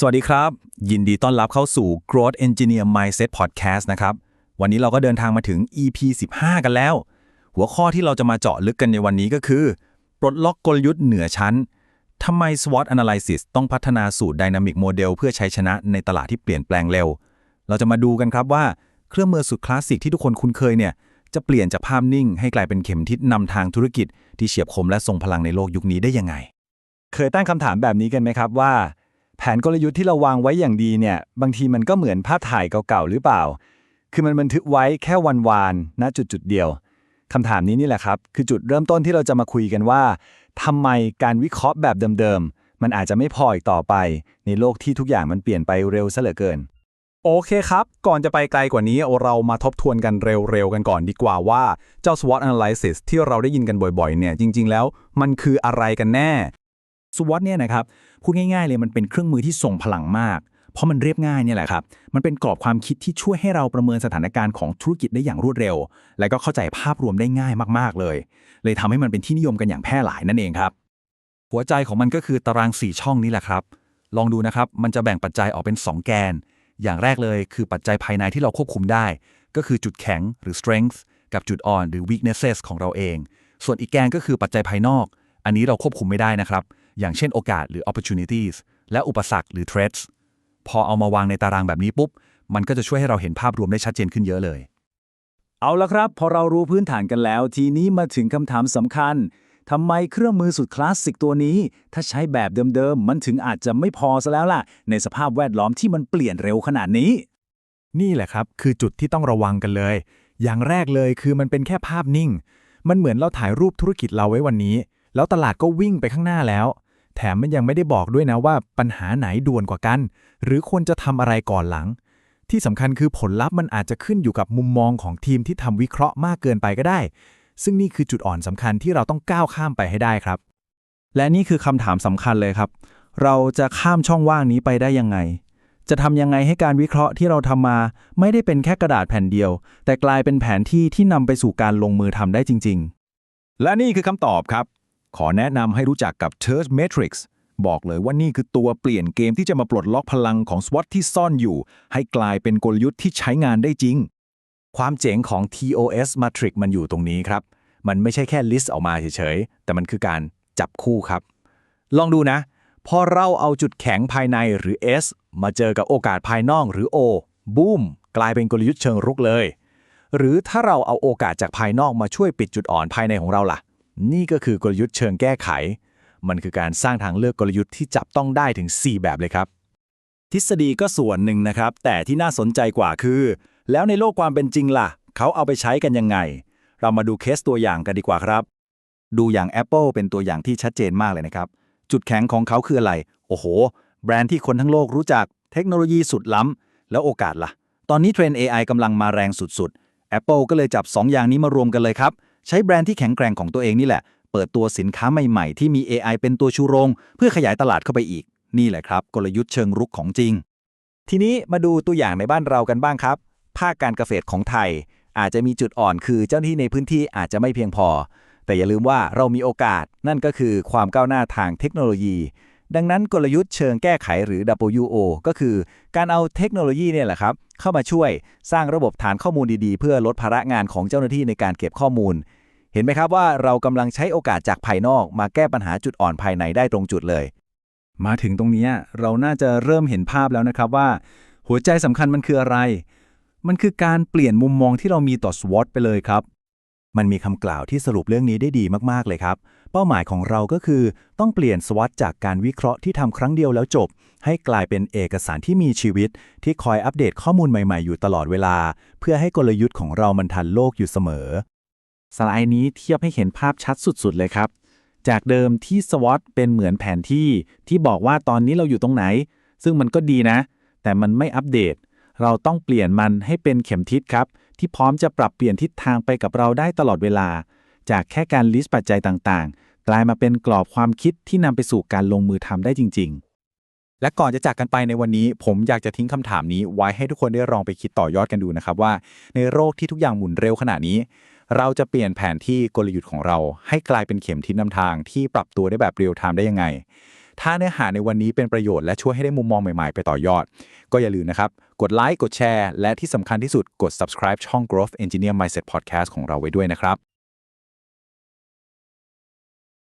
สวัสดีครับ ยินดีต้อนรับเข้าสู่ Growth Engineer Mindset Podcast นะครับ วันนี้เราก็เดินทางมาถึง EP 15 กันแล้ว หัวข้อที่เราจะมาเจาะลึกกันในวันนี้ก็คือ ปลดล็อกกลยุทธ์เหนือชั้นทำไม SWOT Analysis ต้องพัฒนาสูตร Dynamic Model เพื่อใช้ชนะในตลาดที่เปลี่ยนแปลงเร็ว เราจะมาดูกันครับว่าเครื่องมือสุดคลาสสิกที่ทุกคนคุ้นเคยเนี่ยจะเปลี่ยนจากภาพนิ่ง ให้กลายเป็นเข็มทิศนำทางธุรกิจที่เฉียบคมและทรงพลังในโลกยุคนี้ได้ยังไง เคยตั้งคำถามแบบนี้กันไหมครับว่า ผนกลยุทธ์ที่เราวางไว้อย่างดีเนี่ย บางทีมันก็เหมือนภาพถ่ายเก่าๆ หรือเปล่า คือมันบันทึกไว้แค่วันวานๆณจุดจุดๆเดียวคำถามนี้นี่แหละครับ คือจุดเริ่มต้นที่เราจะมาคุยกันว่าทำไมการวิเคราะห์แบบเดิมๆ มันอาจจะไม่พออีกต่อไป ในโลกที่ทุกอย่างมันเปลี่ยนไปเร็วซะเหลือเกิน โอเคครับ ก่อนจะไปไกลกว่านี้เรามาทบทวนกันเร็วๆ กันก่อนดีกว่าว่าเจ้า SWOT analysis ที่เราได้ยินกันบ่อยๆ เนี่ยจริง ๆ แล้วมันคืออะไรกันแน่ SWOT เนี่ยนะครับ พูดง่ายๆเลยมันเป็นเครื่องมือที่ส่งพลังมาก เพราะมันเรียบง่ายเนี่ยแหละครับ มันเป็นกรอบความคิดที่ช่วยให้เราประเมินสถานการณ์ของธุรกิจได้อย่างรวดเร็ว และก็เข้าใจภาพรวมได้ง่ายมากๆเลย เลยทำให้มันเป็นที่นิยมกันอย่างแพร่หลายนั่นเองครับ หัวใจของมันก็คือตาราง 4 ช่องนี้แหละครับ ลองดูนะครับ มันจะแบ่งปัจจัยออกเป็น 2 แกน อย่างแรกเลยคือปัจจัยภายในที่เราควบคุมได้ ก็คือจุดแข็งหรือ strength กับจุดอ่อนหรือ weaknesses ของเราเอง ส่วนอีกแกนก็คือปัจจัยภายนอก อันนี้เราควบคุมไม่ได้นะครับ อย่างเช่นโอกาสหรือ opportunities และอุปสรรคหรือ threats พอเอามาวางในตารางแบบนี้ปุ๊บ มันก็จะช่วยให้เราเห็นภาพรวมได้ชัดเจนขึ้นเยอะเลย เอาละครับ พอเรารู้พื้นฐานกันแล้ว ทีนี้มาถึงคำถามสำคัญทำไมเครื่องมือสุดคลาสสิกตัวนี้ ถ้าใช้แบบเดิมๆ มันถึงอาจจะไม่พอซะแล้วล่ะ ในสภาพแวดล้อมที่มันเปลี่ยนเร็วขนาดนี้ นี่แหละครับ คือจุดที่ต้องระวังกันเลย อย่างแรกเลยคือมันเป็นแค่ภาพนิ่ง มันเหมือนเราถ่ายรูปธุรกิจเราไว้วันนี้ แล้วตลาดก็วิ่งไปข้างหน้าแล้ว แถมมันยังไม่ได้บอกด้วยนะว่าปัญหาไหนด่วนกว่ากัน หรือควรจะทำอะไรก่อนหลัง ที่สำคัญคือผลลัพธ์มันอาจจะขึ้นอยู่กับมุมมองของทีมที่ทำวิเคราะห์มากเกินไปก็ได้ ซึ่งนี่คือจุดอ่อนสำคัญที่เราต้องก้าวข้ามไปให้ได้ครับ และนี่คือคำถามสำคัญเลยครับ เราจะข้ามช่องว่างนี้ไปได้ยังไง จะทำยังไงให้การวิเคราะห์ที่เราทำมา ไม่ได้เป็นแค่กระดาษแผ่นเดียว แต่กลายเป็นแผนที่ที่นำไปสู่การลงมือทำได้จริง ๆ และนี่คือคำตอบครับ ขอแนะนำให้รู้จักกับ t u r s Matrix บอกเลยว่านี่คือตัวเปลี่ยนเกมที่จะมาปลดล็อกพลังของ SWOT ที่ซ่อนอยู่ ให้กลายเป็นกลยุทธ์ที่ใช้งานได้จริง ความเจ๋งของ TOS Matrix มันอยู่ตรงนี้ครับ มันไม่ใช่แค่ลิสต์ออกมาเฉยๆ แต่มันคือการจับคู่ครับ ลองดูนะ พอเราเอาจุดแข็งภายในหรือ S มาเจอกับโอกาสภายนอกหรือ O บูมกลายเป็นกลยุทธ์เชิงรุกเลย หรือถ้าเราเอาโอกาสจากภายนอกมาช่วยปิดจุดอ่อนภายในของเราล่ะ นี่ก็คือกลยุทธ์เชิงแก้ไข มันคือการสร้างทางเลือกกลยุทธ์ที่จับต้องได้ถึง 4 แบบเลยครับ ทฤษฎีก็ส่วนหนึ่งนะครับ แต่ที่น่าสนใจกว่าคือ แล้วในโลกความเป็นจริงล่ะ เขาเอาไปใช้กันยังไง เรามาดูเคสตัวอย่างกันดีกว่าครับ ดูอย่าง Apple เป็นตัวอย่างที่ชัดเจนมากเลยนะครับ จุดแข็งของเขาคืออะไร โอ้โห แบรนด์ที่คนทั้งโลกรู้จัก เทคโนโลยีสุดล้ำแล้วโอกาสล่ะ ตอนนี้เทรนด์ AI กำลังมาแรงสุดๆ Apple ก็เลยจับ 2 อย่างนี้มารวมกันเลยครับ ใช้แบรนด์ที่แข็งแกร่งของตัวเองนี่แหละ เปิดตัวสินค้าใหม่ๆ ที่มี AI เป็นตัวชูโรง เพื่อขยายตลาดเข้าไปอีก นี่แหละครับ กลยุทธ์เชิงรุกของจริง ทีนี้มาดูตัวอย่างในบ้านเรากันบ้างครับ ภาคการเกษตรของไทย อาจจะมีจุดอ่อนคือเจ้าหน้าที่ในพื้นที่อาจจะไม่เพียงพอ แต่อย่าลืมว่าเรามีโอกาส นั่นก็คือความก้าวหน้าทางเทคโนโลยี ดังนั้นกลยุทธ์เชิงแก้ไขหรือ WO ก็คือการเอาเทคโนโลยีเนี่ยแหละครับ เข้ามาช่วยสร้างระบบฐานข้อมูลดีๆ เพื่อลดภาระงานของเจ้าหน้าที่ในการเก็บข้อมูล เห็นไหมครับว่าเรากำลังใช้โอกาสจากภายนอกมาแก้ปัญหาจุดอ่อนภายในได้ตรงจุดเลย มาถึงตรงนี้เราน่าจะเริ่มเห็นภาพแล้วนะครับว่า หัวใจสำคัญมันคืออะไร มันคือการเปลี่ยนมุมมองที่เรามีต่อ SWOT ไปเลยครับ มันมีคำกล่าวที่สรุปเรื่องนี้ได้ดีมากๆเลยครับ เป้าหมายของเราก็คือต้องเปลี่ยน SWOT จากการวิเคราะห์ที่ทำครั้งเดียวแล้วจบ ให้กลายเป็นเอกสารที่มีชีวิต ที่คอยอัปเดตข้อมูลใหม่ๆอยู่ตลอดเวลา เพื่อให้กลยุทธ์ของเรามันทันโลกอยู่เสมอ สไลด์นี้เทียบให้เห็นภาพชัดสุดๆเลยครับ จากเดิมที่ SWOT เป็นเหมือนแผนที่ที่บอกว่าตอนนี้เราอยู่ตรงไหน ซึ่งมันก็ดีนะ แต่มันไม่อัปเดต เราต้องเปลี่ยนมันให้เป็นเข็มทิศครับ ที่พร้อมจะปรับเปลี่ยนทิศทางไปกับเราได้ตลอดเวลา จากแค่การลิสต์ปัจจัยต่างๆ กลายมาเป็นกรอบความคิดที่นำไปสู่การลงมือทำได้จริง ๆและก่อนจะจากกันไปในวันนี้ ผมอยากจะทิ้งคำถามนี้ไว้ให้ทุกคนได้ลองไปคิดต่อยอดกันดูนะครับว่า ในโลกที่ทุกอย่างหมุนเร็วขนาดนี้ เราจะเปลี่ยนแผนที่กลยุทธ์ของเรา ให้กลายเป็นเข็มทิศนำทางที่ปรับตัวได้แบบเรียลไทม์ได้ยังไง ถ้าเนื้อหาในวันนี้เป็นประโยชน์และช่วยให้ได้มุมมองใหม่ๆ ไปต่อยอด ก็อย่าลืมนะครับ กดไลค์กดแชร์และที่สำคัญที่สุดกด subscribe ช่อง Growth Engineer Mindset Podcast ของเราไว้ด้วยนะครับ